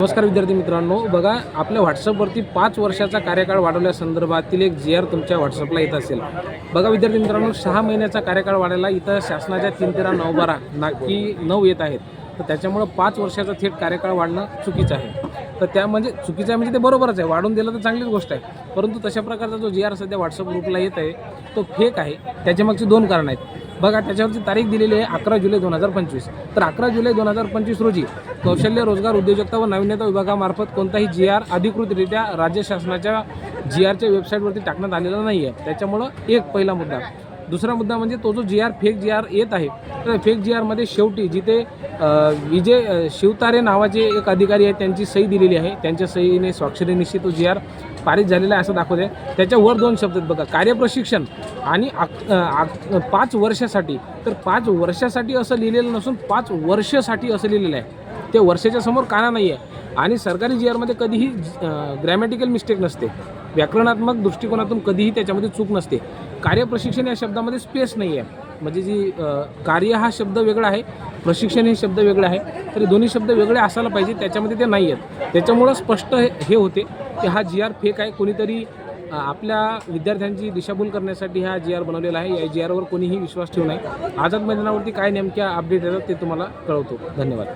नमस्कार विद्यार्थी मित्रांनो. बघा आपल्या व्हॉट्सअपवरती पाच वर्षाचा कार्यकाळ वाढवल्यासंदर्भातील एक जी आर तुमच्या व्हॉट्सअपला येत असेल. बघा विद्यार्थी मित्रांनो सहा महिन्याचा कार्यकाळ वाढायला इथं शासनाच्या तीन तेरा नऊ बारा नाकी नऊ येत आहेत. तर त्याच्यामुळं पाच वर्षाचा थेट कार्यकाळ वाढणं चुकीचं आहे. तर त्या म्हणजे चुकीचं आहे म्हणजे ते बरोबरच आहे. वाढून दिलं तर चांगलीच गोष्ट आहे. परंतु तशा प्रकारचा जो जी आर सध्या व्हॉट्सअप ग्रुपला येत आहे तो फेक आहे. त्याच्यामागची दोन कारणं आहेत. बघा त्याच्यावरची तारीख दिलेली आहे अकरा जुलै दोन हजार पंचवीस. तर अकरा जुलै दोन हजार पंचवीस रोजी कौशल्य रोजगार उद्योजकता व नाविन्यता विभागामार्फत कोणताही जी आर अधिकृतरित्या राज्य शासनाच्या जी आरच्या वेबसाईटवरती टाकण्यात आलेला नाही आहे त्याच्यामुळं एक पहिला मुद्दा दुसरा मुद्दा म्हणजे तो जो G R fake G R येत आहे तर फेक जी आरमध्ये शेवटी जिथे विजय शिवतारे नावाचे एक अधिकारी आहेत त्यांची सही दिलेली आहे. त्यांच्या सहीने स्वाक्षरीनिशी तो जी आर पारित झालेला आहे असं दाखवत आहे. त्याच्यावर दोन शब्द आहेत बघा कार्यप्रशिक्षण आणि पाच वर्षासाठी. तर पाच वर्षासाठी असं लिहिलेलं नसून पाच वर्षासाठी असं लिहिलेलं आहे. ते वर्षाच्या समोर काना नाही आहे आणि सरकारी जी आरमध्ये कधीही ग्रॅमॅटिकल मिस्टेक नसते. व्याकरणात्मक दृष्टिकोनातून कधीही त्याच्यामध्ये चूक नसते. कार्यप्रशिक्षण या शब्दामध्ये स्पेस नाही आहे म्हणजे जी कार्य हा शब्द वेगळा आहे प्रशिक्षण हे शब्द वेगळे आहे तरी दोन्ही शब्द वेगळे असायला पाहिजे त्याच्यामध्ये ते नाही आहेत त्याच्यामुळं स्पष्ट हे हे होते की हा जी आर फेक आहे. कोणीतरी आपल्या विद्यार्थ्यांची दिशाभूल करण्यासाठी हा जी आर बनवलेला आहे. या जी आरवर कोणीही विश्वास ठेवू नये. आझाद मैदानावरती काय नेमक्या अपडेट येतात ते तुम्हाला कळवतो. धन्यवाद.